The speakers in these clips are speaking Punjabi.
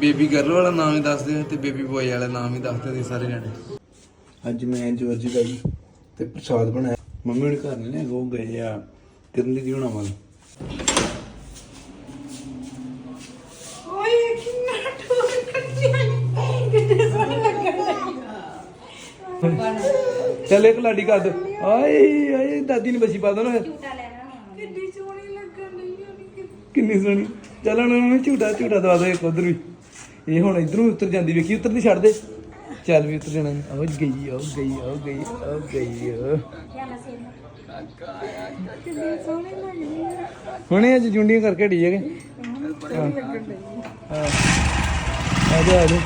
ਬੇਬੀ ਗਰਲ ਵਾਲਾ ਨਾਮ ਹੀ ਦੱਸ ਦਿਓ ਤੇ ਬੇਬੀ ਬੋਏ ਵਾਲਾ ਨਾਮ ਹੀ ਦੱਸ ਦਿਓ ਤੁਸੀਂ ਸਾਰੇ ਜਣੇ। ਅੱਜ ਮੈਂ ਜੋਰਜੀ ਦਾ ਜੀ ਤੇ ਪ੍ਰਸਾਦ ਬਣਾਇਆ। ਮੰਮੀ ਨੇ ਘਰ ਨਹੀਂ ਉਹ ਗਏ ਆ ਕਿਰਨ ਦੀ ਹੋਣਾ ਵਾਲ। ਓਏ ਕਿੰਨਾ ਟੂਰ ਕੱਟਿਆ ਕਿੰਨੇ ਸੋਹਣੇ ਲੱਗਣ ਲੱਗੀ। ਚੱਲ ਇੱਕ ਲਾਡੀ ਕਰ ਦੋ। ਆਏ ਆਏ ਦਾਦੀ ਨੇ ਬਸੀ ਪਾ ਦੋ ਨਾ ਕਿੰਨੀ ਸੋਹਣੀ ਲੱਗਣ ਲੱਗੀ ਉਹਨੇ ਕਿੰਨੀ ਸੋਹਣੀ। ਚੱਲ ਹੁਣ ਉਹਨੂੰ ਝੂਟਾ ਝੂਟਾ ਦਵਾ ਦੋ ਇੱਕ ਉਧਰ ਵੀ। ਇਹ ਹੁਣ ਇਧਰੋਂ ਉਤਰ ਜਾਂਦੀ, ਵੇਖੀ ਉਤਰਦੀ ਛੱਡ ਦੇ ਚੱਲ ਵੀ ਉਤਰ ਜਾਣਾ। ਉਹ ਗਈ ਉਹ ਗਈ ਉਹ ਗਈ ਉਹ ਗਈ ਹੁਣੇ ਅੱਜ ਜੁੰਡੀਆਂ ਕਰਕੇ ਢੀ ਹੈਗੇ। ਲੱਗਣ ਹਾਂ। ਆ ਜਾ ਆ ਜਾ।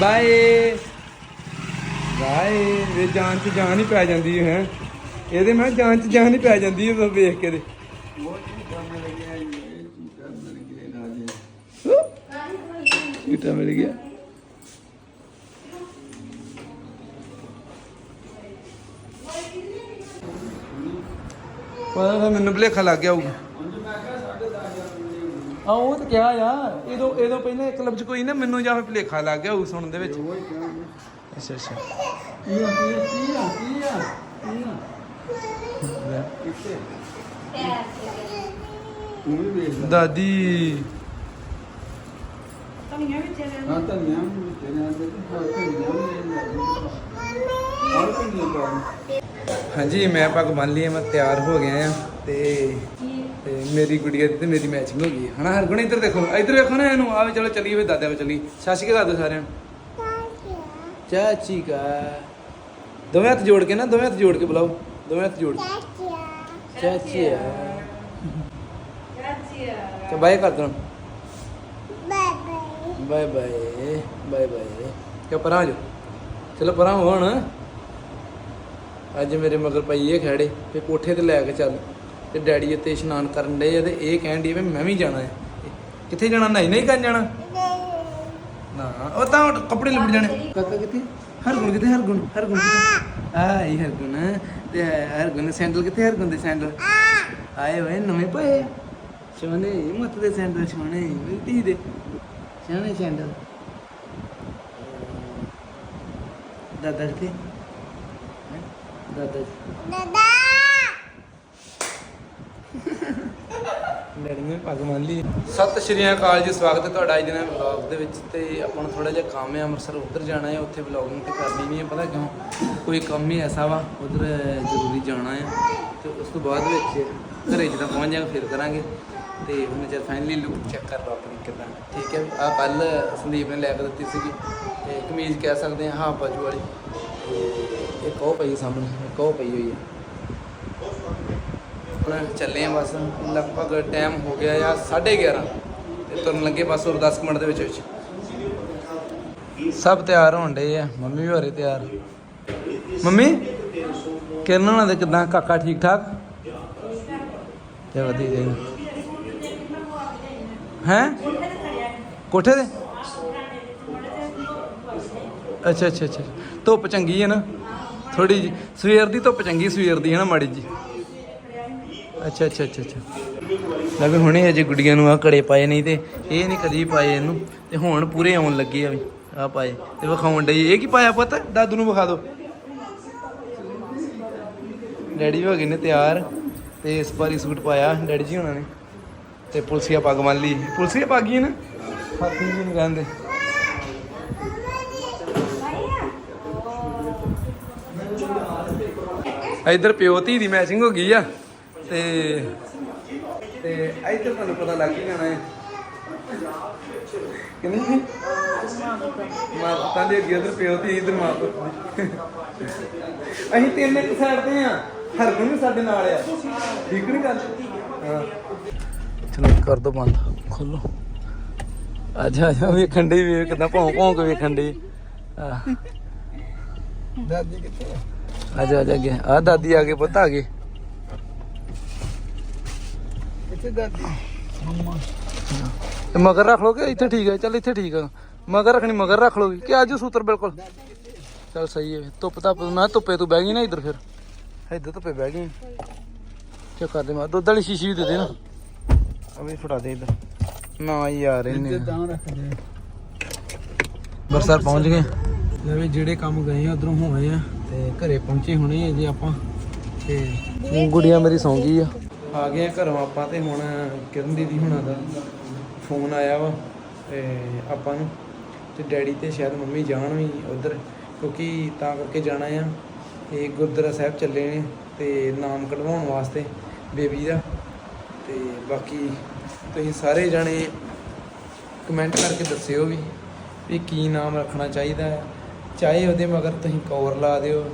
ਬਾਏ। ਬਾਏ। ਵੇ ਜਾਨ ਚ ਜਾਨ ਹੀ ਪੈ ਜਾਂਦੀ ਹੈ ਇਹਦੇ ਮੈਂ ਜਾਨ ਚ ਜਾਨ ਹੀ ਪੈ ਜਾਂਦੀ ਹੈ ਵੇਖ ਕੇ ਦੇ ਕਿਤਾ ਮਿਲ ਗਿਆ ਪਤਾ ਤਾਂ ਮੈਨੂੰ ਭਲੇਖਾ ਲੱਗ ਗਿਆ ਹੋਊਗਾ। ਆ ਉਹ ਤਾਂ ਕਿਹਾ ਆ ਇਹਦੋਂ ਇਹਦੋਂ ਪਹਿਲਾਂ ਇੱਕ ਲਫ਼ਜ਼ ਕੋਈ ਨਾ ਮੈਨੂੰ ਜਾਂ ਫਿਰ ਭਲੇਖਾ ਲੱਗ ਗਿਆ ਹੋਊ ਸੁਣਨ ਦੇ ਵਿੱਚ। ਅੱਛਾ ਅੱਛਾ। ਦਾਦੀ। ਧਨੀਆ ਵਿੱਚ ਹਾਂ ਹਾਂਜੀ ਮੈਂ ਪੱਗ ਬੰਨ ਲਈ ਮੈਂ ਤਿਆਰ ਹੋ ਗਿਆ ਆ ਤੇ ਤੇ ਮੇਰੀ ਗੁੜੀਆ ਤੇ ਮੇਰੀ ਮੈਚਿੰਗ ਹੋ ਗਈ ਹੈ ਹਨਾ ਹਰਗੁਣ ਇੱਧਰ ਦੇਖੋ ਇੱਧਰ ਵੇਖੋ ਨਾ ਇਹਨੂੰ। ਆਵੇ ਚਲੋ ਚੱਲੀਏ ਵੀ ਦਾਦਾ ਕੋ ਚੱਲੀ ਸਾਸੀ ਕੇ ਦਾਦਾ ਸਾਰਿਆਂ ਨੂੰ। ਚਾਚੀ ਕਾ ਦੋਵੇਂ ਹੱਥ ਜੋੜ ਕੇ ਨਾ ਦੋਵੇਂ ਹੱਥ ਜੋੜ ਕੇ ਬੁਲਾਓ। ਦੋਵੇਂ ਹੱਥ ਜੋੜ ਕੇ। ਚਾਚੀ ਆ ਤੇ ਬਾਏ ਕਰ ਦੋ। ਬਾਏ ਬਾਏ ਬਾਏ ਬਾਏ ਕਿ ਪਰਾਂ ਆ ਚਲੋ ਪਰਾਂ ਹੋ ਅੱਜ ਮੇਰੇ ਮਗਰ ਪਈ ਇਹ ਖੜੇ ਤੇ ਕੋਠੇ ਤੇ ਲੈ ਕੇ ਚੱਲ। ਤੇ ਡੈਡੀ ਇੱਥੇ ਇਸ਼ਨਾਨ ਕਰਨ ਡਏ ਆ ਤੇ ਇਹ ਕਹਿਣ ਡਈ ਵੀ ਮੈਂ ਵੀ ਜਾਣਾ ਹੈ ਕਿੱਥੇ ਜਾਣਾ? ਨਹੀਂ ਨਹੀਂ ਕਰਨ ਜਾਣਾ? ਨਾ, ਉਹ ਤਾਂ ਕੱਪੜੇ ਲਿਬੜ ਜਾਣੇ। ਕਾਕਾ ਕਿੱਥੇ? ਹਰਗੁਣ ਕਿੱਥੇ? ਹਰਗੁਣ ਹਰਗੁਣ ਕਿੱਥੇ? ਆਈ ਹਰਗੁਣ। ਤੇ ਹਰਗੁਣ, ਸੈਂਡਲ ਕਿੱਥੇ? ਹਰਗੁਣ ਦੇ ਸੈਂਡਲ। ਆਏ ਹੋਏ ਨਵੇਂ ਪਏ ਸੋਹਣੇ ਮੱਤ ਦੇ ਸੈਂਡਲ ਸੋਹਣੇ ਮੇਰੀ ਦੇ। ਸੋਹਣੇ ਸੈਂਡਲ ਦਾਦਾ ਹੈਂ? ਦਾਦਾ ਜੀ। ਡੈਡੀ ਨੇ ਪੱਗ ਮੰਨ ਲਈ। ਸਤਿ ਸ਼੍ਰੀ ਅਕਾਲ ਜੀ ਸਵਾਗਤ ਹੈ ਤੁਹਾਡਾ ਅੱਜ ਦੇ ਵਲੌਗ ਦੇ ਵਿੱਚ ਤੇ ਆਪਾਂ ਨੂੰ ਥੋੜਾ ਜਿਹਾ ਕੰਮ ਹੈ ਅੰਮ੍ਰਿਤਸਰ ਉੱਧਰ ਜਾਣਾ ਹੈ ਉੱਥੇ ਵਲੌਗਿੰਗ ਤੇ ਕਰਨੀ ਨਹੀਂ ਹੈ ਪਤਾ ਕਿਉਂ? ਕੋਈ ਕੰਮ ਹੀ ਐਸਾ ਵਾ ਉੱਧਰ ਜ਼ਰੂਰੀ ਜਾਣਾ ਹੈ ਤੇ ਉਸ ਤੋਂ ਬਾਅਦ ਵਿੱਚ ਘਰੇ ਜਦੋਂ ਪਹੁੰਚ ਜਾਵਾਂਗੇ ਫਿਰ ਕਰਾਂਗੇ। ਤੇ ਹੁਣ ਜਦ ਫਾਈਨਲੀ ਲੁੱਕ ਚੈੱਕ ਕਰ ਲਓ ਆਪਣੀ ਕਿਦਾਂ। ਠੀਕ ਹੈ ਆ ਕੱਲ ਸੰਦੀਪ ਨੇ ਲੈ ਕੇ ਦਿੱਤੀ ਸੀਗੀ। ਤੇ ਕਮੀਜ਼ ਕਹਿ ਸਕਦੇ ਹਾਂ, ਹਾਫ ਬਾਜੂ ਵਾਲੀ। ਤੇ ਇੱਕ ਉਹ ਪਈ ਸਾਹਮਣੇ, ਇੱਕ ਉਹ ਪਈ ਹੋਈ ਹੈ। ਹੁਣ ਚੱਲੇ ਆ ਬਸ, ਲਗਭਗ ਟਾਈਮ ਹੋ ਗਿਆ ਆ 11:30 ਤੇ ਤੁਰਨ ਲੱਗੇ ਬਸ ਹੋਰ 10 ਮਿੰਟ ਦੇ ਵਿੱਚ ਵਿੱਚ। ਸਭ ਤਿਆਰ ਹੋਣ ਡੇ ਆ, ਮੰਮੀ ਵੀ ਹੋਰੇ ਤਿਆਰ। ਮੰਮੀ, ਕਿਰਨ ਹੋਣਾ ਦੇ ਕਿਦਾਂ, ਕਾਕਾ ਠੀਕ ਠਾਕ? ਤੇ ਵਧੀਆ ਜੀ। ਹੈ? ਕੋਠੇ ਦੇ ਅੱਛਾ ਅੱਛਾ ਅੱਛਾ ਧੁੱਪ ਚੰਗੀ ਹੈ ਨਾ? ਥੋੜੀ ਜੀ ਸਵੇਰ ਦੀ ਧੁੱਪ ਚੰਗੀ, ਸਵੇਰ ਦੀ ਹੈ ਨਾ ਮਾੜੀ ਜੀ? ਅੱਛਾ ਅੱਛਾ ਅੱਛਾ ਅੱਛਾ। ਲੈ ਵੀ ਹੁਣੇ ਅਜੇ ਗੁੱਡੀਆਂ ਨੂੰ ਆ ਕੜੇ ਪਾਏ ਨਹੀਂ ਤੇ ਇਹ ਨਹੀਂ ਕਦੀ ਪਾਏ ਇਹਨੂੰ। ਤੇ ਹੁਣ ਪੂਰੇ ਆਉਣ ਲੱਗੇ ਆ ਵੀ ਆ ਪਾਏ। ਤੇ ਵਿਖਾਉਣ ਡਈ। ਇਹ ਕੀ ਪਾਇਆ ਪਤਾ? ਦਾਦੂ ਨੂੰ ਵਿਖਾ ਦਿਓ ਡੈਡੀ ਹੋ ਗਏ ਨੇ ਤਿਆਰ। ਤੇ ਇਸ ਵਾਰੀ ਸੂਟ ਪਾਇਆ। ਡੈਡੀ ਜੀ ਉਹਨਾਂ ਨੇ। ਤੇ ਪੁਲਸੀਆ ਪੱਗ ਮੰਨ ਲਈ। ਪੁਲਸੀਆ ਪੱਗ ਹੀ ਹੈ ਨਾ? ਹਾਥੀ ਵੀ ਨਹੀਂ ਕਹਿੰਦੇ ਇੱਧਰ ਪਿਓ ਧੀ ਦੀ ਮੈਚਿੰਗ ਹੋ ਗਈ ਆ। ਤੇ ਤੇ ਇੱਧਰ ਤੁਹਾਨੂੰ ਪਤਾ ਲੱਗ ਹੀ ਜਾਣਾ ਹੈ। ਕਿੰਨੀ ਜੀ ਮਾਂ ਦੇ ਅੱਗੇ ਉਧਰ ਪਿਓ ਧੀ, ਇਧਰ ਮਾਂ ਅਸੀਂ ਤਿੰਨ ਇੱਕ ਸਾਈਡ ਤੇ ਆ। ਹਰਗੁਣ ਵੀ ਸਾਡੇ ਨਾਲ ਆ। ਠੀਕ ਨਹੀਂ ਗੱਲ? ਹਾਂ। ਚਲੋ ਕਰ ਦੋ ਬੰਦ ਖੋਲੋ। ਆ ਜਾ ਆ ਜਾ ਵੇਖਣ ਦੇ ਵੇਖ ਕਿਦਾਂ ਭੌਂ ਭੌਂ ਕੇ ਵੇਖਣ ਦੇ ਦਾਦੀ ਕਿੱਥੇ ਆ? ਆ ਜਾ ਆ ਜਾ ਅੱਗੇ। ਆ ਦਾਦੀ ਆ ਗਏ ਪੁੱਤ ਆ ਗਏ। ਕਿੱਥੇ ਦਾਦੀ? ਤੇ ਮਗਰ ਰੱਖ ਲੋ ਕਿ ਇੱਥੇ ਠੀਕ ਹੈ ਚੱਲ ਇੱਥੇ ਠੀਕ ਹੈ ਮਗਰ ਰੱਖਣੀ ਮਗਰ ਰੱਖ ਲੋ ਕਿ ਆਜੋ ਸੂਤਰ ਬਿਲਕੁਲ। ਚੱਲ ਸਹੀ ਹੈ ਧੁੱਪ ਧੱਪ ਮੈਂ ਧੁੱਪੇ ਤੂੰ ਬਹਿ ਗਈ ਨਾ ਇੱਧਰ ਫਿਰ। ਇੱਧਰ ਧੁੱਪੇ ਬਹਿ ਗਈ। ਚੱਕ ਕਰ ਦੇ ਮੈਂ ਦੁੱਧ ਵਾਲੀ ਸ਼ੀਸ਼ੀ ਵੀ ਦੇ ਦੇ ਨਾ। ਅਵੇ ਫੜਾ ਦੇ ਇੱਧਰ। ਨਾ ਯਾਰ ਇੱਥੇ ਇਹਨੇ ਤਾਂ ਰੱਖ ਦੇ। ਬਰਸਰ ਪਹੁੰਚ ਗਏ ਲੈ ਵੀ ਜਿਹੜੇ ਕੰਮ ਗਏ ਆ ਉਧਰੋਂ ਹੋਏ ਆ ਤੇ ਘਰੇ ਪਹੁੰਚੇ ਹੁਣੇ ਜੇ ਆਪਾਂ। ਤੇ ਗੁੜੀਆ ਮੇਰੀ ਸੌਂ ਗਈ ਆ। ਆ ਗਏ ਆ ਘਰੋਂ ਆਪਾਂ ਤੇ ਹੁਣ ਕਿਰਨ ਦੀਦੀ ਹੁਣਾਂ ਦਾ ਫੋਨ ਆਇਆ ਵਾ ਤੇ ਆਪਾਂ ਨੂੰ। ਤੇ ਡੈਡੀ ਤੇ ਸ਼ਾਇਦ ਮੰਮੀ ਜਾਣ ਵੀ ਉਧਰ ਕਿਉਂਕਿ ਤਾਂ ਕਰਕੇ ਜਾਣਾ ਆ। ਤੇ ਗੁਰਦੁਆਰਾ ਸਾਹਿਬ ਚੱਲੇ ਨੇ ਤੇ ਨਾਮ ਕਢਵਾਉਣ ਵਾਸਤੇ ਬੇਬੀ ਦਾ। ਤੇ ਬਾਕੀ ਤੁਸੀਂ ਸਾਰੇ ਜਾਣੇ ਕਮੈਂਟ ਕਰਕੇ ਦੱਸਿਓ ਵੀ ਵੀ ਕੀ ਨਾਮ ਰੱਖਣਾ ਚਾਹੀਦਾ ਹੈ। ਚਾਹੇ ਉਹਦੇ ਮਗਰ ਤੁਸੀਂ ਕੌਰ ਲਾ ਦਿਓ,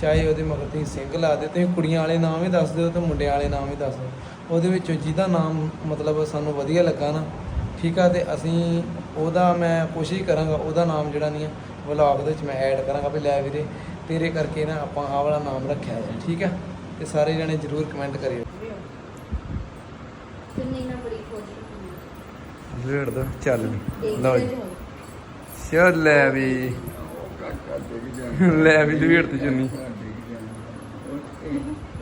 ਚਾਹੇ ਉਹਦੇ ਮਗਰ ਤੁਸੀਂ ਸਿੰਘ ਲਾ ਦਿਓ, ਤੁਸੀਂ ਕੁੜੀਆਂ ਵਾਲੇ ਨਾਮ ਵੀ ਦੱਸ ਦਿਓ ਤੇ ਮੁੰਡਿਆਂ ਵਾਲੇ ਨਾਮ ਵੀ ਦੱਸ ਦਿਓ। ਉਹਦੇ ਵਿੱਚੋਂ ਜਿਹਦਾ ਨਾਮ ਮਤਲਬ ਸਾਨੂੰ ਵਧੀਆ ਲੱਗਾ ਨਾ, ਠੀਕ ਆ, ਤੇ ਅਸੀਂ ਉਹਦਾ ਮੈਂ ਕੋਸ਼ਿਸ਼ ਕਰਾਂਗਾ, ਉਹਦਾ ਨਾਮ ਜਿਹੜਾ ਨਹੀਂ ਆ ਵਲੌਗ ਦੇ ਵਿੱਚ ਮੈਂ ਐਡ ਕਰਾਂਗਾ ਵੀ ਲੈ ਵੀਰੇ, ਤੇਰੇ ਕਰਕੇ ਨਾ ਆਪਾਂ ਆਹ ਵਾਲਾ ਨਾਮ ਰੱਖਿਆ ਹੈ ਠੀਕ ਆ? ਤੇ ਸਾਰੇ ਜਣੇ ਜਰੂਰ ਕਮੈਂਟ ਕਰਿਓ ਚੁੰਨੀ ਨਾ ਬੜੀ ਖੋਜੀ ਰੇੜ ਦੋ ਚੱਲ ਵੀ। ਲਓ ਜੀ। ਚੱਲ ਲੈ ਵੀ। ਲੈ ਵੀ ਲਵੇੜ ਤੇ ਚੁੰਨੀ।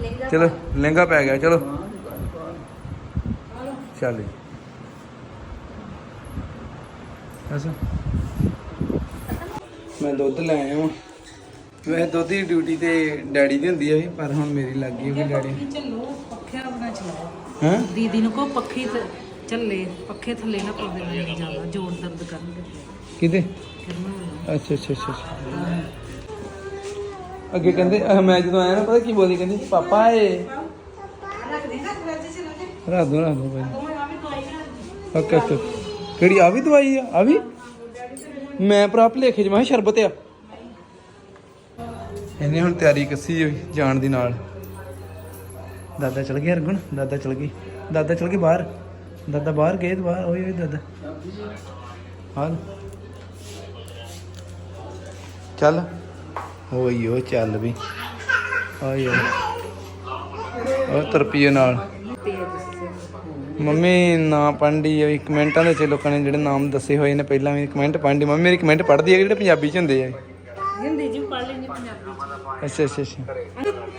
ਲਹਿੰਗਾ ਚਲੋ ਲਹਿੰਗਾ ਪੈ ਗਿਆ ਚਲੋ। ਚੱਲ ਜੀ। ਅੱਛਾ। ਮੈਂ ਦੁੱਧ ਲੈ ਆਇਆ ਹਾਂ ਵੈਸੇ ਦੁੱਧ ਦੀ ਡਿਊਟੀ ਤੇ ਡੈਡੀ ਦੀ ਹੁੰਦੀ ਆ ਵੀ ਪਰ ਹੁਣ ਮੇਰੀ ਲੱਗ ਗਈ ਵੀ ਡੈਡੀ ਚੱਲੋ ਪੱਖਿਆਂ ਬਣਾ ਚਲਾਓ। ਹਾਂ? ਦੀਦੀ ਨੂੰ ਕੋ ਪੱਖੀ ਚੱਲੇ ਪੱਖੇ ਥੱਲੇ ਨਾ ਪਾਉਂਦੇ ਰਹੇ ਜ਼ਿਆਦਾ ਜੋੜ ਦਰਦ ਕਰਨਗੇ। ਕਿਤੇ ਅੱਛਾ ਅੱਛਾ ਅੱਛਾ ਅੱਛਾ। ਅੱਗੇ ਕਹਿੰਦੇ ਅਹ ਮੈਂ ਜਦੋਂ ਆਇਆ ਨਾ ਪਤਾ ਕੀ ਬੋਲੀ ਕਹਿੰਦੀ? ਪਾਪਾ ਏ। ਰਾਤ ਨੂੰ ਰਾਤ ਨੂੰ ਭਾਈ। Okay okay. ਕਿਹੜੀ ਆ ਵੀ ਦਵਾਈ ਆ? ਆ ਵੀ? ਮੈਂ ਭਰਾ ਭਲੇਖੇ ਜਮਾ ਸ਼ਰਬਤ ਆ। ਇਹਨੇ ਹੁਣ ਤਿਆਰੀ ਕੱਸੀ ਹੋਈ ਜਾਣ ਦੀ ਨਾਲ। ਦਾਦਾ ਚਲ ਗਿਆ ਅਰਗੁਣ ਦਾਦਾ ਚਲ ਗਈ। ਦਾਦਾ ਚਲ ਗਈ ਬਾਹਰ। ਦਾਦਾ ਬਾਹਰ ਗਏ ਤੇ ਬਾਹਰ ਹੋਈ ਹੋਈ ਦਾਦਾ। ਹਾਲ? ਚੱਲ। ਹੋਈ ਉਹ ਚੱਲ ਵੀ। ਆਈ ਉਹ ਤਰਪੀਏ ਨਾਲ। ਮੰਮੀ ਨਾ ਆ ਵੀ ਕਮੈਂਟਾਂ ਦੇ ਵਿੱਚ ਲੋਕਾਂ ਨੇ ਜਿਹੜੇ ਨਾਮ ਦੱਸੇ ਹੋਏ ਨੇ ਪਹਿਲਾਂ ਵੀ ਕਮੈਂਟ ਪੜ੍ਹਦੀ ਮੰਮੀ ਮੇਰੀ ਕਮੈਂਟ ਪੜ੍ਹਦੀ ਹੈ ਜਿਹੜੇ ਪੰਜਾਬੀ ਚ ਹੁੰਦੇ ਆ? ਹਿੰਦੀ ਜੀ ਪੜ੍ਹ ਲੈਣੀ ਪੰਜਾਬੀ ਅੱਛਾ ਅੱਛਾ ਅੱਛਾ।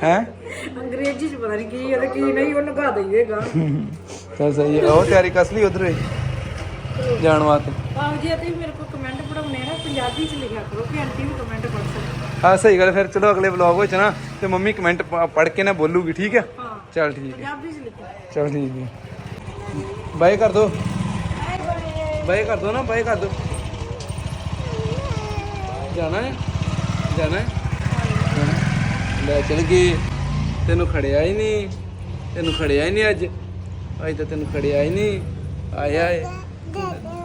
ਹੈ? ਚ ਅੰਗਰੇਜ਼ੀ ਚ ਪਤਾ ਨਹੀਂ ਕੀ ਹੈ ਕੀ ਨਹੀਂ ਉਹ ਲਗਾ ਦਈਏਗਾ ਚੱਲ ਸਹੀ ਹੈ। ਉਹ ਤਿਆਰੀ ਕਸ ਲਈ ਉਧਰ ਜਾਣ ਵਾਸਤੇ। ਆਹ ਜੀ ਤੁਸੀਂ ਮੇਰੇ ਕੋਲ ਕਮੈਂਟ ਪੜਾਉਣੇ ਨਾ ਪੰਜਾਬੀ ਚ ਲਿਖਿਆ ਕਰੋ ਕਿ ਆਂਟੀ ਵੀ ਕਮੈਂਟ ਪੜ੍ਹ ਸਕਦੀ ਹਾਂ ਸਹੀ ਗੱਲ ਫਿਰ ਚਲੋ ਅਗਲੇ ਵਲੌਗ ਵਿੱਚ ਨਾ ਤੇ ਮੰਮੀ ਕਮੈਂਟ ਪੜ੍ਹ ਕੇ ਨਾ ਬੋਲੂਗੀ ਠੀਕ ਹੈ? ਹਾਂ ਚੱਲ ਠੀਕ ਹੈ। ਪੰਜਾਬੀ ਚ ਲਿਖਿਆ। ਚਲ ਠੀਕ ਹੈ। ਬਾਏ ਕਰ ਦੋ। ਬਾਏ ਕਰ ਦੋ ਨਾ ਬਾਏ ਕਰ ਦੋ। ਜਾਣਾ ਹੈ? ਜਾਣਾ ਹੈ। ਲੈ ਚਲ ਗਈ ਤੈਨੂੰ ਖੜਿਆ ਹੀ ਨਹੀਂ। ਤੈਨੂੰ ਖੜਿਆ ਹੀ ਨਹੀਂ ਅੱਜ। ਅੱਜ ਤਾਂ ਤੈਨੂੰ ਖੜਿਆ ਹੀ ਨਹੀਂ। ਆਇਆ ਏ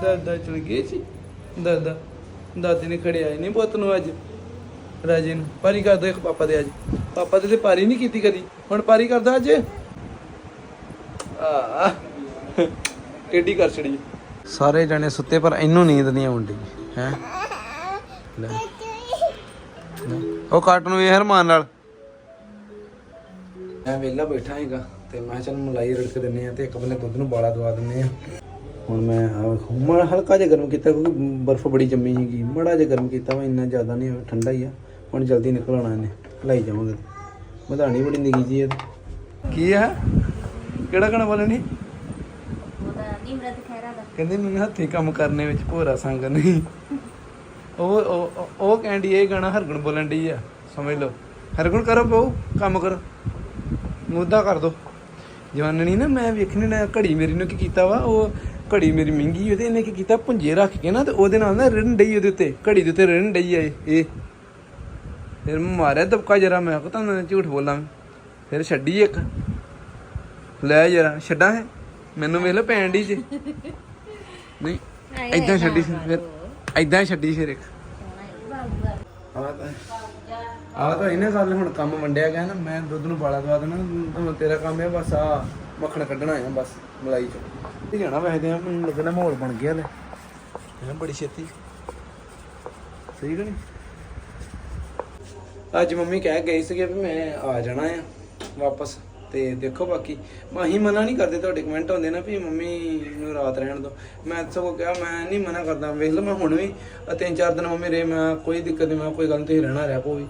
ਦਾਦਾ ਚਲ ਗਏ ਸੀ। ਦਾਦਾ। ਦਾਦੀ ਨੇ ਖੜਿਆ ਹੀ ਨਹੀਂ ਪੁੱਤ ਨੂੰ ਅੱਜ। ਰਾਜੇ ਨੂੰ। ਪਾਰੀ ਕਰ ਦੋ ਇੱਕ ਪਾਪਾ ਦੇ ਅੱਜ। ਪਾਪਾ ਦੇ ਤੇ ਪਾਰੀ ਨਹੀਂ ਕੀਤੀ ਕਦੀ। ਹੁਣ ਪਾਰੀ ਕਰਦਾ ਅੱਜ। ਆ ਟੇਡੀ ਕਰ ਛੜੀ। ਸਾਰੇ ਜਣੇ ਸੁੱਤੇ ਪਰ ਇਹਨੂੰ ਨੀਂਦ ਨਹੀਂ ਆਉਂਦੀ। ਹੈ? ਲੈ। ਲੈ। ਉਹ ਕਾਰਟੂਨ ਵੇਖ ਹਰਮਾਨ ਨਾਲ। ਮੈਂ ਵਿਹਲਾ ਬੈਠਾ ਹੈਗਾ। ਤੇ ਮੈਂ ਚੱਲ ਮਲਾਈ ਰੜਕ ਦਿੰਨੇ ਆ ਤੇ ਇੱਕ ਬੰਨੇ ਦੁੱਧ ਨੂੰ ਬਾਲਾ ਦਵਾ ਦਿੰਨੇ ਆ ਹੁਣ ਮੈਂ ਮਾੜਾ ਹਲਕਾ ਜਿਹਾ ਗਰਮ ਕੀਤਾ ਕਿਉਂਕਿ ਬਰਫ਼ ਬੜੀ ਜੰਮੀ ਸੀਗੀ। ਮਾੜਾ ਜਿਹਾ ਗਰਮ ਕੀਤਾ ਵਾ ਇੰਨਾ ਜ਼ਿਆਦਾ ਨਹੀਂ ਹੋਇਆ, ਠੰਡਾ ਹੀ ਆ। ਹੁਣ ਜਲਦੀ ਨਿਕਲ ਆਉਣਾ ਇਹਨੇ ਲਾਈ ਜਾਵਾਂਗੇ। ਵਧਾਣੀ ਬੜੀ ਨਿੱਗੀ ਜੀ ਇਹ ਕੀ ਆ? ਕਿਹੜਾ ਗਾਣਾ ਬੋਲਣ ਕਹਿੰਦੇ ਮੈਨੂੰ ਹੱਥੀ ਕੰਮ ਕਰਨੇ ਵਿੱਚ ਭੋਰਾ ਸੰਗ ਨਹੀਂ। ਉਹ ਉਹ ਉਹ ਕਹਿੰਦੀ ਇਹ ਗਾਣਾ ਹਰਗੁਣ ਬੋਲਣ ਦੀ ਆ। ਸਮਝ ਲਓ। ਹਰਗੁਣ ਕਰੋ ਬਹੁ ਕੰਮ ਕਰੋ। ਮੁੱਦਾ ਕਰ ਦੋ। ਜਵਾਨਣੀ ਨਾ ਮੈਂ ਵੇਖਣੀ ਨਾ ਘੜੀ ਮੇਰੀ ਨੂੰ ਕੀ ਕੀਤਾ ਵਾ ਉਹ ਘੜੀ ਮੇਰੀ ਮਹਿੰਗੀ ਉਹਦੇ ਇਹਨੇ ਕੀ ਕੀਤਾ ਪੁੰਜੇ ਰੱਖ ਕੇ ਨਾ ਤੇ ਉਹਦੇ ਨਾਲ ਨਾ ਰਿਣ ਡਈ ਉਹਦੇ ਉੱਤੇ ਘੜੀ ਦੇ ਉੱਤੇ ਰਿਣ ਡਈ ਆ ਇਹ ਫਿਰ ਮਾਰਿਆ ਦਬਕਾ ਜਰਾ ਮੈਂ ਕਿਹਾ ਤੁਹਾਨੂੰ ਝੂਠ ਬੋਲਾਂ। ਫਿਰ ਛੱਡੀ ਇੱਕ। ਲੈ ਜਰਾ ਛੱਡਾਂ ਹੈ? ਮੈਨੂੰ ਵੇਖ ਲੋ ਪੈਣ ਦੀ ਜੇ। ਨਹੀਂ ਐਦਾਂ ਛੱਡੀ ਸੀ ਫਿਰ ਐਦਾਂ ਛੱਡੀ ਫਿਰ ਇੱਕ। ਆ। ਤਾਂ ਆ ਤਾਂ ਇਹਨੇ ਗੱਲ ਹੁਣ ਕੰਮ ਵੰਡਿਆ ਗਿਆ ਨਾ ਮੈਂ ਦੁੱਧ ਨੂੰ ਬਾਲਾ ਦਵਾ ਦੇਣਾ ਹੁਣ ਤੇਰਾ ਕੰਮ ਹੈ ਬਸ ਆ ਮੱਖਣ ਕੱਢਣਾ ਹੈ ਬਸ ਮਲਾਈ ਚੋਂ। ਤੇ ਜਾਣਾ ਵੈਸੇ ਤੇ ਮੈਨੂੰ ਲੱਗਣਾ ਮਾਹੌਲ ਬਣ ਗਿਆ ਲੈ ਹੈ ਬੜੀ ਛੇਤੀ। ਸਹੀ ਕਿ ਨਹੀਂ? ਅੱਜ ਮੰਮੀ ਕਹਿ ਗਈ ਸੀਗੇ ਵੀ ਮੈਂ ਆ ਜਾਣਾ ਆ ਵਾਪਸ, ਤੇ ਦੇਖੋ ਬਾਕੀ। ਮਾਹੀ ਮਨਾ ਨਹੀਂ ਕਰਦੇ ਤੁਹਾਡੇ ਕਮੈਂਟ ਆਉਂਦੇ ਨਾ ਵੀ ਮੰਮੀ ਨੂੰ ਰਾਤ ਰਹਿਣ ਦੋ ਮੈਂ ਸਗੋਂ ਕਿਹਾ, ਮੈਂ ਨਹੀਂ ਮਨਾ ਕਰਦਾ, ਵੇਖ ਲਓ ਮੈਂ ਹੁਣ ਵੀ ਤਿੰਨ ਚਾਰ ਦਿਨ ਮੰਮੀ ਰਹੇ, ਮੈਂ ਕੋਈ ਦਿੱਕਤ ਨਹੀਂ, ਮੈਂ ਕੋਈ ਗੱਲ ਨਹੀਂ ਤੁਸੀਂ ਰਹਿਣਾ, ਰਹਿ ਰਿਹਾ ਵੀ।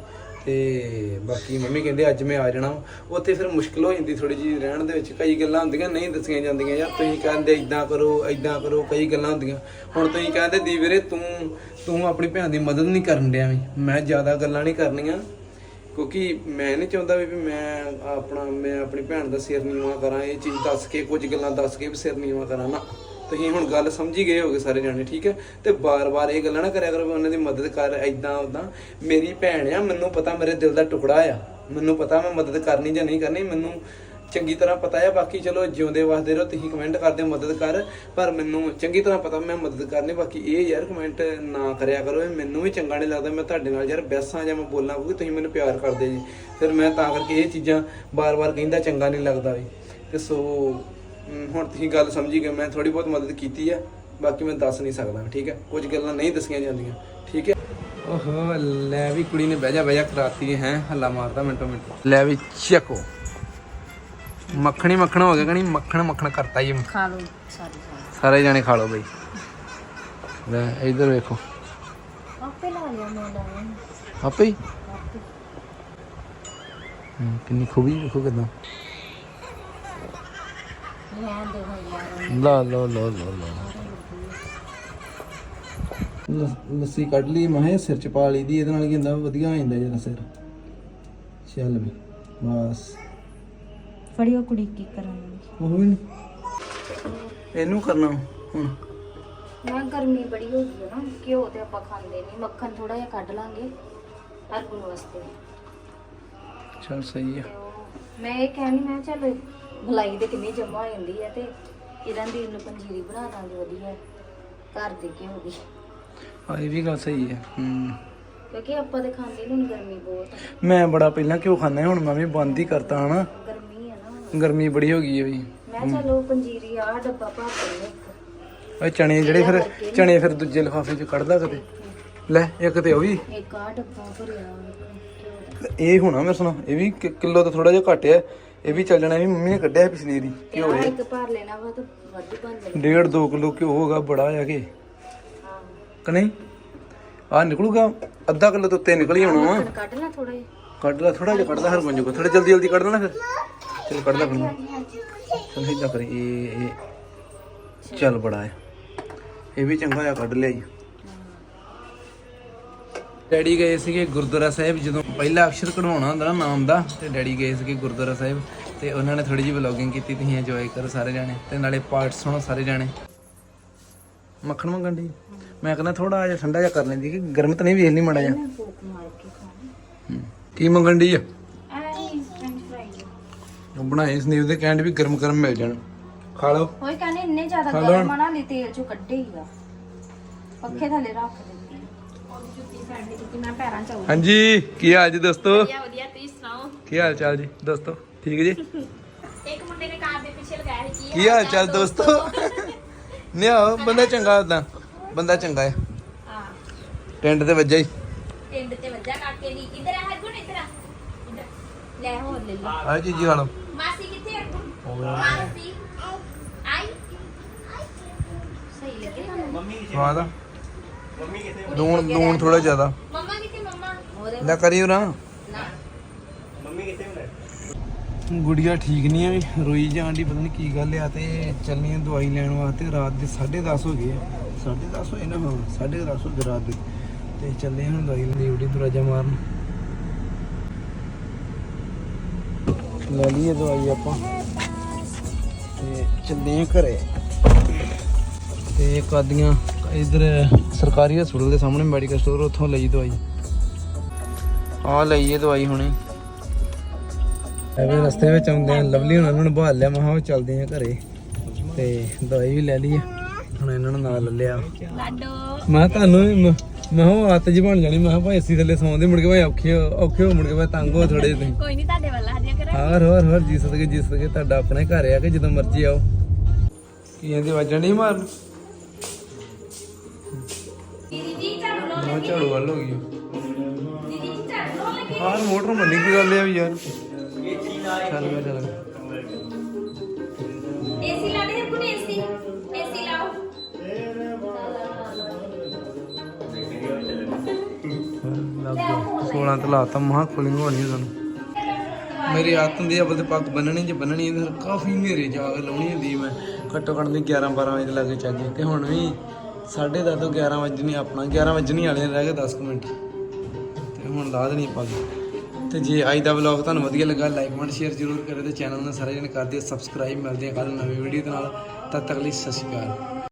ਤੇ ਬਾਕੀ ਮੰਮੀ ਕਹਿੰਦੇ ਅੱਜ ਮੈਂ ਆ ਜਾਣਾ। ਉੱਥੇ ਫਿਰ ਮੁਸ਼ਕਲ ਹੋ ਜਾਂਦੀ ਥੋੜੀ ਜਿਹੀ ਰਹਿਣ ਦੇ ਵਿੱਚ। ਕਈ ਗੱਲਾਂ ਹੁੰਦੀਆਂ, ਨਹੀਂ ਦੱਸੀਆਂ ਜਾਂਦੀਆਂ। ਯਾਰ ਤੁਸੀਂ ਕਹਿੰਦੇ ਇਦਾਂ ਕਰੋ ਇਦਾਂ ਕਰੋ, ਕਈ ਗੱਲਾਂ ਹੁੰਦੀਆਂ। ਹੁਣ ਤੁਸੀਂ ਕਹਿੰਦੇ ਦੀ ਵੀਰੇ ਤੂੰ ਤੂੰ ਆਪਣੀ ਭੈਣ ਦੀ ਮਦਦ ਨਹੀਂ ਕਰਨ ਡਿਆ ਵੀ। ਮੈਂ ਜ਼ਿਆਦਾ ਗੱਲਾਂ ਨਹੀਂ ਕਰਨੀਆਂ। ਕਿਉਂਕਿ ਮੈਂ ਨਹੀਂ ਚਾਹੁੰਦਾ ਵੀ ਵੀ ਮੈਂ ਆਪਣਾ, ਮੈਂ ਆਪਣੀ ਭੈਣ ਦਾ ਸਿਰ ਨੀਵਾ ਕਰਾਂ। ਇਹ ਚੀਜ਼ ਦੱਸ ਕੇ, ਕੁਝ ਗੱਲਾਂ ਦੱਸ ਕੇ ਵੀ ਸਿਰ ਨੀਵਾ ਕਰਾਂ ਨਾ। ਤੁਸੀਂ ਹੁਣ ਗੱਲ ਸਮਝੀ ਗਏ ਹੋਗੇ ਸਾਰੇ ਜਾਣੇ, ਠੀਕ ਹੈ? ਤੇ ਬਾਰ-ਬਾਰ ਇਹ ਗੱਲਾਂ ਨਾ ਕਰਿਆ ਕਰੋ ਵੀ ਉਹਨਾਂ ਦੀ ਮਦਦ ਕਰ ਐਦਾਂ ਉਦਾਂ ਮੇਰੀ ਭੈਣ ਆ, ਮੈਨੂੰ ਪਤਾ ਮੇਰੇ ਦਿਲ ਦਾ ਟੁਕੜਾ ਆ। ਮੈਨੂੰ ਪਤਾ ਮੈਂ ਮਦਦ ਕਰਨੀ ਜਾਂ ਨਹੀਂ ਕਰਨੀ, ਮੈਨੂੰ ਚੰਗੀ ਤਰ੍ਹਾਂ ਪਤਾ ਹੈ ਬਾਕੀ ਚਲੋ, ਜਿਉਂਦੇ ਵਸਦੇ ਰਹੋ, ਤੁਸੀਂ ਕਮੈਂਟ ਕਰਦੇ ਹੋ, ਮਦਦ ਕਰ। ਪਰ ਮੈਨੂੰ ਚੰਗੀ ਤਰ੍ਹਾਂ ਪਤਾ ਮੈਂ ਮਦਦ ਕਰਨੀ, ਬਾਕੀ ਇਹ ਯਾਰ ਕਮੈਂਟ ਨਾ ਕਰਿਆ ਕਰੋ, ਇਹ ਮੈਨੂੰ ਵੀ ਚੰਗਾ ਨਹੀਂ ਲੱਗਦਾ। ਮੈਂ ਤੁਹਾਡੇ ਨਾਲ ਯਾਰ ਬੈਸਾਂ ਜਾਂ ਮੈਂ ਬੋਲਾਂ ਕਿਉਂਕਿ ਤੁਸੀਂ ਮੈਨੂੰ ਪਿਆਰ ਕਰਦੇ ਜੀ। ਫਿਰ ਮੈਂ ਤਾਂ ਕਰਕੇ ਇਹ ਚੀਜ਼ਾਂ ਬਾਰ-ਬਾਰ ਕਹਿੰਦਾ ਚੰਗਾ ਨਹੀਂ ਲੱਗਦਾ ਵੀ। ਤੇ ਸੋ ਹੁਣ ਤੁਸੀਂ ਗੱਲ ਸਮਝੀ ਗਏ ਮੈਂ ਥੋੜੀ ਬਹੁਤ ਮਦਦ ਕੀਤੀ ਆ ਬਾਕੀ ਮੈਂ ਦੱਸ ਨਹੀਂ ਸਕਦਾ ਠੀਕ ਹੈ ਕੁਝ ਗੱਲਾਂ ਨਹੀਂ ਦੱਸੀਆਂ ਜਾਂਦੀਆਂ ਠੀਕ ਹੈ ਓਹੋ ਲੈ ਵੀ ਕੁੜੀ ਨੇ ਬਹਿ ਜਾ ਬਹਿ ਜਾ ਕਰਾਤੀ ਹੈ ਹੱਲਾ ਮਾਰਦਾ ਮਿੰਟੋ ਮਿੰਟ। ਲੈ ਵੀ ਚੱਕੋ। ਮੱਖਣੀ ਮੱਖਣਾ ਹੋ ਗਿਆ ਕਣੀ ਮੱਖਣ ਮੱਖਣ ਕਰਤਾ ਜੀ। ਖਾ ਲਓ ਸਾਰੀ ਸਾਰੀ ਸਾਰੇ ਜਾਣੇ ਖਾ ਲਓ ਬਈ। ਲੈ ਇਧਰ ਵੇਖੋ। ਆਪੇ ਲਾ ਲਿਆ ਮੈਂ ਲਾਇਆ ਆਪੇ ਹੀ? ਕਿੰਨੀ ਖੂਬੀ ਵੇਖੋ ਕਿਦਾਂ। ਲਾ ਲਾ ਲਾ ਲਾ ਲਾ। ਲੱਸੀ ਕੱਢ ਲਈ ਮੈਂ ਕਿਹਾ ਸਿਰ ਚ ਪਾ ਲਈ ਦੀ ਇਹਦੇ ਨਾਲ ਕੀ ਹੁੰਦਾ? ਵਧੀਆ ਹੋ ਜਾਂਦਾ ਜਰਾ ਸਿਰ। ਚੱਲ ਵੀ ਬਸ। ਫੜਿਓ ਕੁੜੀ ਕੀ ਕਰਨ ਉਹ ਵੀ ਨੀ। ਇਹਨੂੰ ਕਰਨਾ ਹੁਣ। ਮੈਂ ਗਰਮੀ ਬੜੀ ਹੋ ਗਈ ਹੈ ਨਾ। ਘਿਓ ਤੇ ਆਪਾਂ ਖਾਂਦੇ ਨਹੀਂ। ਮੱਖਣ ਥੋੜਾ ਜਿਹਾ ਕੱਢ ਲਾਂਗੇ ਹਰਗੁਣ ਵਾਸਤੇ। ਚੱਲ ਸਹੀ ਆ। ਮੈਂ ਇਹ ਕਹਿਣੀ ਮੈਂ ਚੱਲ ਭਲਾਈ ਤੇ ਕਿੰਨੀ ਜਮਾ ਹੋ ਜਾਂਦੀ ਹੈ ਤੇ ਇਹਨਾਂ ਦੀ ਨੂੰ ਪੰਜੀਰੀ ਬਣਾ ਦਾਂਗੇ ਵਧੀਆ। ਘਰ ਦੇ ਘਿਓ ਦੀ ਆ ਇਹ ਵੀ ਗੱਲ ਸਹੀ ਹੈ ਹੂੰ। ਕਿਉਂਕਿ ਆਪਾਂ ਤੇ ਖਾਂਦੇ ਹੁਣ ਗਰਮੀ ਬਹੁਤ। ਹੈ ਮੈਂ ਬੜਾ ਪਹਿਲਾਂ ਘਿਓ ਖਾਂਦਾ ਸੀ, ਹੁਣ ਮੈਂ ਵੀ ਬੰਦ ਹੀ ਕਰਤਾ ਹਨਾ। ਗਰਮੀ ਹੈ ਨਾ ਗਰਮੀ ਬੜੀ ਹੋ ਗਈ ਹੈ ਵੀ। ਮੈਂ ਕਿਹਾ ਚਲੋ ਪੰਜੀਰੀ ਆ ਡੱਬਾ ਭਰ ਦਿੰਦੇ ਇੱਕ। ਇਹ ਚਣੇ ਜਿਹੜੇ ਫਿਰ ਚਣੇ ਫਿਰ ਦੂਜੇ ਲਿਫਾਫੇ ਚ ਕੱਢਦਾ ਕਦੇ? ਲੈ ਇੱਕ ਤੇ ਉਹ ਵੀ। ਇੱਕ ਆ ਡੱਬਾ ਭਰਿਆ। ਇਹ ਹੋਣਾ ਮੇਰੇ ਸੁਣਾ ਇਹ ਵੀ ਕਿ- ਕਿਲੋ ਤੋਂ ਥੋੜਾ ਜਿਹਾ ਘੱਟ ਹੈ। ਇਹ ਵੀ ਚੱਲ ਜਾਣਾ ਇਹ ਵੀ ਮੰਮੀ ਨੇ ਕੱਢਿਆ ਪਿਛਲੀ ਤੇ ਘਿਓ ਇਹ ਇੱਕ ਭਰ ਲੈਣਾ ਵਾ ਤਾਂ ਵੱਧ ਬਣ ਜਾਣਾ ਡੇਢ 2 ਕਿਲੋ ਘਿਓ ਹੋਗਾ ਬੜਾ ਆ ਕੇ। ਹਾਂ ਕਿ ਨਹੀਂ? ਆ ਨਿਕਲੂਗਾ ਅੱਧਾ ਕਿਲੋ ਤੋਂ ਉੱਤੇ ਨਿਕਲ ਹੀ ਆਉਣਾ ਵਾ। ਮੱਖਣ ਕੱਢ ਲਾ ਥੋੜਾ ਜਿਹਾ। ਕੱਢ ਲੈ ਥੋੜਾ ਜਿਹਾ ਕੱਢਦਾ ਹਰ ਗੁੰਜੂ ਥੋੜਾ ਜਲਦੀ ਜਲਦੀ ਕੱਢ ਲੈਣਾ ਫਿਰ। ਚਲ ਕੱਢ ਲੈ ਫਿਰ ਚਲ ਇਦਾਂ ਕਰੀ ਇਹ ਇਹ। ਚੱਲ ਬੜਾ ਹੈ ਇਹ ਵੀ ਚੰਗਾ ਜਿਹਾ ਕੱਢ ਲਿਆ ਜੀ। ਡੈਡੀ ਗਏ ਸੀਗੇ ਗੁਰਦੁਆਰਾ ਸਾਹਿਬ ਜਦੋਂ ਪਹਿਲਾ ਅਕਸ਼ਰ ਕਢਵਾਉਣਾ ਹੁੰਦਾ ਨਾ ਨਾਮ ਦਾ ਤੇ ਡੈਡੀ ਗਏ ਸੀਗੇ ਗੁਰਦੁਆਰਾ ਸਾਹਿਬ ਤੇ ਉਹਨਾਂ ਨੇ ਥੋੜੀ ਜਿਹੀ ਵਲੌਗਿੰਗ ਕੀਤੀ ਤੁਸੀਂ ਇੰਜੋਏ ਕਰੋ ਸਾਰੇ ਜਾਣੇ ਤੇ ਨਾਲੇ ਪਾਰਟ ਸੁਣੋ ਸਾਰੇ ਜਾਣੇ। ਮੱਖਣ ਮੰਗਣ ਦੀ ਮੈਂ ਕਹਿੰਦਾ ਥੋੜਾ ਜਿਹਾ ਠੰਡਾ ਜਿਹਾ ਕਰ ਲੈਂਦੀ ਕਿ ਗਰਮ ਤਾਂ ਨਹੀਂ ਵੇਖ ਨਹੀਂ ਮੜਾ ਜਾ ਕੇ ਮੰਗਣ ਦੀ ਆ? ਉਹ ਬਣਾਏ ਸਨੀਪ ਦੇ ਕਹਿੰਦੇ ਵੀ ਗਰਮ ਗਰਮ ਮਿਲ ਜਾਣ। ਖਾ ਲਓ। ਹੋਏ ਕਹਿੰਦੇ ਇੰਨੇ ਜ਼ਿਆਦਾ। ਗਰਮ ਆ ਨਾ ਲਈ ਤੇਲ ਚੋਂ ਕੱਢੇ ਹੀਗਾ ਪੱਖੇ ਥੱਲੇ ਰੱਖ ਉਹਦੀ ਜੁੱਤੀ ਫੈਂਡੀ ਜੁੱਤੀ ਮੈਂ ਪੈਰਾਂ ਚ ਆਉ ਹਾਂਜੀ ਕੀ ਹਾਲ ਜੀ ਦੋਸਤੋ ਵਧੀਆ ਵਧੀਆ ਤੁਸੀਂ ਸੁਣਾਓ? ਕੀ ਹਾਲ ਚਾਲ ਜੀ? ਦੋਸਤੋ ਠੀਕ ਜੀ? ਇੱਕ ਮੁੰਡੇ ਨੇ ਕਾਰ ਦੇ ਪਿੱਛੇ ਲਗਾਇਆ ਸੀ ਕੀ ਹਾਲ ਚਾਲ ਦੋਸਤੋ? ਨਿਆ ਬੰਦਾ ਚੰਗਾ ਉਦਾਂ ਬੰਦਾ ਚੰਗਾ ਹੈ ਹਾਂ। ਟੈਂਟ ਤੇ ਵੱਜਾ ਹੀ। ਟਿੰਡ ਤੇ ਵੱਜਾ ਕਾਕੇ ਦੀ। ਇੱਧਰ ਆ ਹਰਗੁਣ ਇੱਧਰ ਆ। ਇੱਧਰ। ਲੈ ਹੋਰ ਲੈ ਲੈ। ਆ ਚੀਜ਼ੀ ਖਾ ਲਓ ਮਾਸੀ ਕਿੱਥੇ ਹਰਗੁਣ? ਮਾਸੀ ਆਈ। ਸਹੀ ਲੱਗੇ ਤੁਹਾਨੂੰ? ਸਵਾਦ ਆ। ਲੂਣ ਲੂਣ ਥੋੜਾ ਜ਼ਿਆਦਾ। ਮੰਮਾ ਕਿੱਥੇ ਮੰਮਾ? ਉਹਦੇ ਲੈ ਕਰੀ ਉਰਾ। ਨਾ। ਗੁੜੀਆ ਠੀਕ ਨਹੀਂ ਆ ਵੀ ਰੋਈ ਜਾਣ ਦੀ ਪਤਾ ਨਹੀਂ ਕੀ ਗੱਲ ਆ ਤੇ ਚੱਲਨੀ ਆ ਦਵਾਈ ਲੈਣ ਵਾਸਤੇ ਰਾਤ ਦੇ 10:30 ਹੋ ਗਏ ਆ। 10:30 ਹੋਏ ਨਾ ਹਾਂ 10:30 ਹੋ ਗਏ ਰਾਤ ਦੇ। ਤੇ ਚੱਲੇ ਹੁਣ ਦਵਾਈ ਲੈਣ ਉਡੀ ਦਰਵਾਜ਼ਾ ਮਾਰਨ। ਲੈ ਲਈਏ ਦਵਾਈ ਆਪਾਂ। ਤੇ ਚੱਲੇ ਆ ਘਰੇ। ਤੇ ਇੱਕ ਆਦੀਆਂ ਇਧਰ ਸਰਕਾਰੀ ਹਸਪਤਾਲ ਦੇ ਸਾਹਮਣੇ ਮੈਡੀਕਲ ਸਟੋਰ ਉੱਥੋਂ ਲਈ ਦਵਾਈ। ਆ ਲਈਏ ਦਵਾਈ ਹੁਣੇ। ਐਵੇਂ ਰਸਤੇ ਵਿੱਚ ਆਉਂਦੇ ਆ ਲਵਲੀ ਹੁਣ ਉਹਨਾਂ ਨੂੰ ਬਹਾਲ ਲਿਆ ਮੈਂ ਕਿਹਾ ਉਹ ਚੱਲਦੇ ਆ ਘਰੇ। ਤੇ ਦਵਾਈ ਵੀ ਲੈ ਲਈ ਹੁਣ ਇਹਨਾਂ ਨੂੰ ਨਾਲ ਲਿਆ। ਮੈਂ ਤੁਹਾਨੂੰ ਮ- ਉਹ ਆਦਤ ਜੀ ਬਣ ਜਾਣੀ ਮੈਂ ਕਿਹਾ ਭਾਈ ਏਸੀ ਥੱਲੇ ਸੌਂਦੇ ਮੁੜ ਕੇ ਭਾਈ ਔਖੇ ਹੋ- ਔਖੇ ਹੋ ਮੁੜ ਕੇ ਭਾਈ ਤੰਗ ਹੋ ਥੋੜੇ ਤੁਸੀਂ। ਕੋਈ ਨਹੀਂ ਤੁਹਾਡੇ ਵੱਲ ਜਿਆ ਕਰਾਂ ਹਰ ਹਰ ਹਰ ਜੀ ਸਦਕੇ ਜੀ ਸਦਕੇ ਤੁਹਾਡਾ ਆਪਣਾ ਹੀ ਘਰ ਆ ਕਿ ਜਦੋਂ ਮਰਜ਼ੀ ਆਓ। ਕੀ ਇਹਦੇ ਵੱਜਣ ਨਹੀਂ ਮਾਰਨ? ਮੈਂ ਝਾੜੂ ਵੱਲ ਹੋ ਗਈ। ਆਹ ਮੋਟਰ ਮੰਨੀ ਕੀ ਗੱਲ ਆ ਵੀ ਯਾਰ। ਚੱਲ ਮੈਂ ਚੱਲ। ਏਸੀ ਲਾ ਦੇ ਹਰਗੁਣ ਏਸੀ ਏਸੀ ਲਾਓ। ਲੱਗ ਗਿਆ। 16 ਤੇ ਲਾਤਾ ਮਹਾ ਕੂਲਿੰਗ ਹੋਣੀ ਹੈ ਸਾਨੂੰ। ਮੇਰੀ ਆਦਤ ਹੁੰਦੀ ਆ ਬਲਦੇ ਪੱਗ ਬੰਨਣੀ ਜੇ ਬੰਨਣੀ ਹੈ ਤਾਂ ਕਾਫੀ ਹਨੇਰੇ ਜਾ ਕੇ ਲਾਉਣੀ ਹੁੰਦੀ ਮੈਂ। ਘੱਟੋ ਘੱਟ ਦੀ 11 12 ਵਜੇ ਲੱਗੇ ਚੱਗੇ ਤੇ ਹੁਣ ਵੀ 10:30 ਤੋਂ 11 ਵਜੇ ਨਹੀਂ ਆਪਣਾ 11 ਵਜੇ ਵਾਲੇ ਰਹਿ ਗਏ 10 ਕੁ ਮਿੰਟ। ਤੇ ਹੁਣ ਲਾ ਦੇਣੀ ਪੱਗ ਤੇ ਜੇ ਅੱਜ ਦਾ ਵਲੌਗ ਤੁਹਾਨੂੰ ਵਧੀਆ ਲੱਗਾ ਲਾਈਕ ਕਮੈਂਟ ਸ਼ੇਅਰ ਜ਼ਰੂਰ ਕਰਿਓ ਤੇ ਚੈਨਲ ਨੂੰ ਸਾਰੇ ਜਣੇ ਕਰ ਦਿਓ ਸਬਸਕ੍ਰਾਈਬ ਮਿਲਦੇ ਆ ਕੱਲ ਨਵੀਂ ਵੀਡੀਓ ਦੇ ਨਾਲ। ਤਦ ਤੱਕ ਲਈ ਸਤਿ ਸ਼੍ਰੀ ਅਕਾਲ।